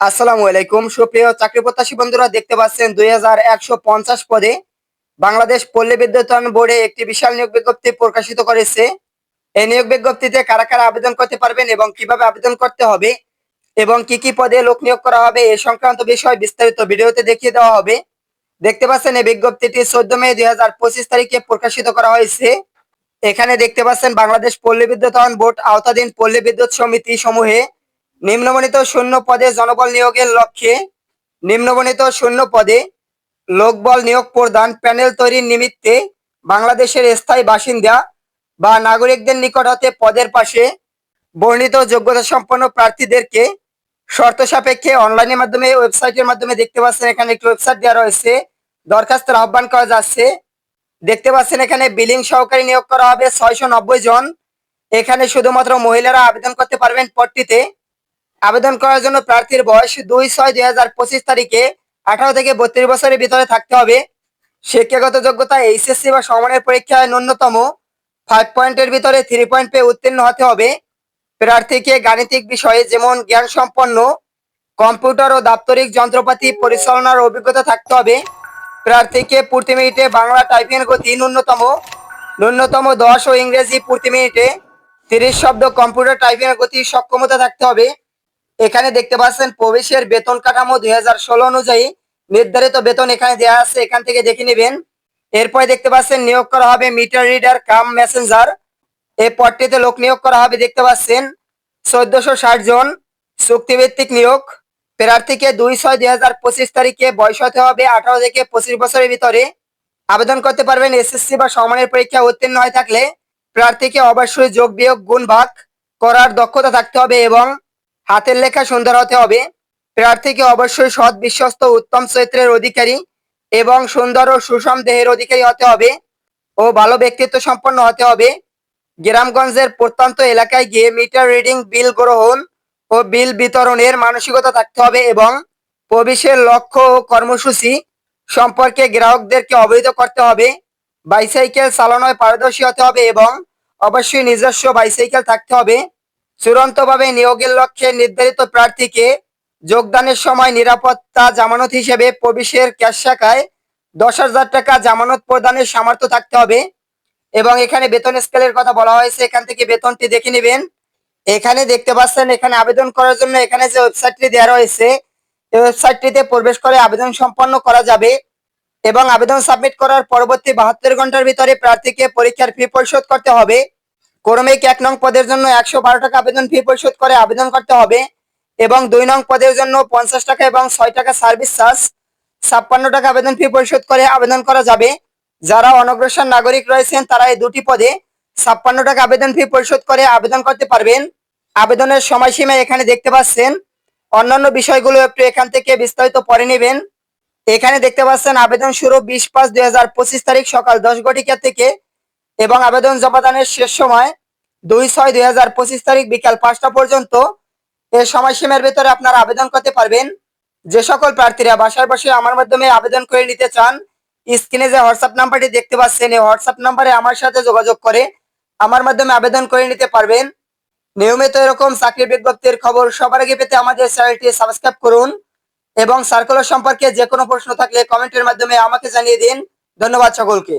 আসসালামু আলাইকুম। সুপ্রিয় চাকরি প্রত্যাশী বন্ধুরা, দেখতে পাচ্ছেন দুই হাজার একশো পঞ্চাশ পদে বাংলাদেশ পল্লী বিদ্যুতায়ন বোর্ডে একটি বিশাল নিয়োগ বিজ্ঞপ্তি প্রকাশিত করেছে। এই নিয়োগ বিজ্ঞপ্তিতে কারা কারা আবেদন করতে পারবেন এবং কীভাবে আবেদন করতে হবে এবং কি কি পদে লোক নিয়োগ করা হবে এ সংক্রান্ত বিষয় বিস্তারিত ভিডিওতে দেখিয়ে দেওয়া হবে। দেখতে পাচ্ছেন এই বিজ্ঞপ্তিটি চোদ্দ মে দুই হাজার পঁচিশ তারিখে প্রকাশিত করা হয়েছে। এখানে দেখতে পাচ্ছেন বাংলাদেশ পল্লী বিদ্যুতায়ন বোর্ড আওতাধীন পল্লী বিদ্যুৎ সমিতি সমূহে নিম্নবণিত শূন্য পদে জনবল নিয়োগের লক্ষ্যে নিম্নবণিত শূন্য পদে লোকবল নিয়োগ প্রদান প্যানেল তৈরির নিমিত্তে বাংলাদেশের স্থায়ী বাসিন্দা বা নাগরিকদের নিকট হতে পদের পাশে বর্ণিত যোগ্যতা সম্পন্ন প্রার্থীদেরকে শর্ত সাপেক্ষে অনলাইনের মাধ্যমে, ওয়েবসাইটের মাধ্যমে দেখতে পাচ্ছেন। এখানে একটি ওয়েবসাইট দেওয়া রয়েছে। দরখাস্তের আহ্বান করা যাচ্ছে। দেখতে পাচ্ছেন এখানে বিলিং সহকারী নিয়োগ করা হবে। ছয়শো নব্বই জন। এখানে শুধুমাত্র মহিলারা আবেদন করতে পারবেন পদটিতে। আবেদন করার জন্য প্রার্থীর বয়স দুই ছয় দুই হাজার পঁচিশ তারিখে আঠারো থেকে বত্রিশ বছরের ভিতরে থাকতে হবে। শিক্ষাগত যোগ্যতা এইচএসসি বা সমানের পরীক্ষায় ন্যূনতম ফাইভ পয়েন্টের ভিতরে থ্রি পয়েন্ট পেয়ে উত্তীর্ণ হতে হবে। প্রার্থীকে গাণিতিক বিষয়ে যেমন জ্ঞান সম্পন্ন কম্পিউটার ও দাপ্তরিক যন্ত্রপাতি পরিচালনার অভিজ্ঞতা থাকতে হবে। প্রার্থীকে প্রতি মিনিটে বাংলা টাইপিং গতি ন্যূনতম ন্যূনতম দশ ও ইংরেজি প্রতি মিনিটে তিরিশ শব্দ কম্পিউটার টাইপিং গতি সক্ষমতা থাকতে হবে। এখানে দেখতে পাচ্ছেন প্রবেশের বেতন কাঠামো দুই হাজার ষোলো অনুযায়ী। নির্ধারিত বেতন এখানে দেওয়া আছে, এখান থেকে দেখে নেবেন। এরপরে দেখতে পাচ্ছেন নিয়োগ করা হবে মিটার রিডার কাম মেসেঞ্জার এই পদটিতে লোক নিয়োগ করা হবে, দেখতে পাচ্ছেন চোদ্দশো জন চুক্তিভিত্তিক নিয়োগ। প্রার্থীকে দুই ছয় দুই হাজার পঁচিশ তারিখে বয়স হতে হবে আঠারো থেকে পঁচিশ বছরের ভিতরে। আবেদন করতে পারবেন এসএসসি বা সমানের পরীক্ষা উত্তীর্ণ হয়ে থাকলে প্রার্থীকে অবশ্যই যোগ বিয়োগ, গুণ ভাগ করার দক্ষতা থাকতে হবে এবং হাতের লেখা সুন্দর হতে হবে। প্রার্থীকে অবশ্যই সৎ বিশ্বস্ত উত্তম চরিত্রের অধিকারী এবং সুন্দর ও সুষম দেহের অধিকারী হতে হবে ও ভালো ব্যক্তিত্ব সম্পন্ন হতে হবে। গ্রামগঞ্জের প্রত্যন্ত এলাকায় গিয়ে মিটার রিডিং, বিল গ্রহণ ও বিল বিতরণের মানসিকতা থাকতে হবে এবং প্রবেশের লক্ষ্য ও কর্মসূচি সম্পর্কে গ্রাহকদেরকে অবহিত করতে হবে। বাইসাইকেল চালানোয় পারদর্শী হতে হবে এবং অবশ্যই নিজস্ব বাইসাইকেল থাকতে হবে। চূড়ান্তভাবে নিয়োগের লক্ষ্যে নির্ধারিত প্রার্থীকে যোগদানের সময় নিরাপত্তা জামানত হিসেবে প্রবেশের ক্যাশ শাখায় দশ হাজার টাকা জামানত প্রদানের সামর্থ্য থাকতে হবে। এবং এখানে বেতন স্কেলের কথা বলা হয়েছে, এখান থেকে বেতনটি দেখে নেবেন। এখানে দেখতে পাচ্ছেন, এখানে আবেদন করার জন্য এখানে যে ওয়েবসাইটটি দেওয়া রয়েছে, এই ওয়েবসাইটটিতে প্রবেশ করে আবেদন সম্পন্ন করা যাবে এবং আবেদন সাবমিট করার পরবর্তী বাহাত্তর ঘণ্টার ভিতরে প্রার্থীকে পরীক্ষার ফি পরিশোধ করতে হবে। ক্রমিক এক নং পদের জন্য একশো বারো টাকা আবেদন ফি পরিশোধ করে আবেদন করতে হবে? এবং দুই নং পদের জন্য পঞ্চাশ টাকা এবং ছয় টাকা সার্ভিস চার্জ ছাপ্পান্ন টাকা আবেদন ফি পরিশোধ করে আবেদন করা যাবে। যারা অনগ্রসর নাগরিক রয়েছেন, তারা এই দুটি পদে ছাপ্পান্ন টাকা আবেদন ফি পরিশোধ করে আবেদন করতে পারবেন। আবেদনের সময়সীমা এখানে দেখতে পাচ্ছেন। অন্যান্য বিষয়গুলো একটু এখান থেকে বিস্তারিত পরে নেবেন। এখানে দেখতে পাচ্ছেন, আবেদন শুরু বিশ পাঁচ দুই তারিখ সকাল দশ ঘটিকা থেকে এবং আবেদন জমাদানের শেষ সময় দুই ছয় দুই হাজার পঁচিশ তারিখ বিকাল পাঁচটা পর্যন্ত এ সময়সীমার ভিতরে আপনারা আবেদন করতে পারবেন। যে সকল প্রার্থীরা বাসায় বসে আমার মাধ্যমে আবেদন করে নিতে চান, স্ক্রিনে যে হোয়াটসঅ্যাপ নাম্বারটি দেখতে পাচ্ছেন, এই হোয়াটসঅ্যাপ নাম্বারে আমার সাথে যোগাযোগ করে আমার মাধ্যমে আবেদন করে নিতে পারবেন। নিয়মিত এরকম চাকরি বিজ্ঞপ্তির খবর সবার আগে পেতে আমাদের চ্যানেলটি সাবস্ক্রাইব করুন এবং সার্কুলার সম্পর্কে যে কোনো প্রশ্ন থাকলে কমেন্টের মাধ্যমে আমাকে জানিয়ে দিন। ধন্যবাদ সকলকে।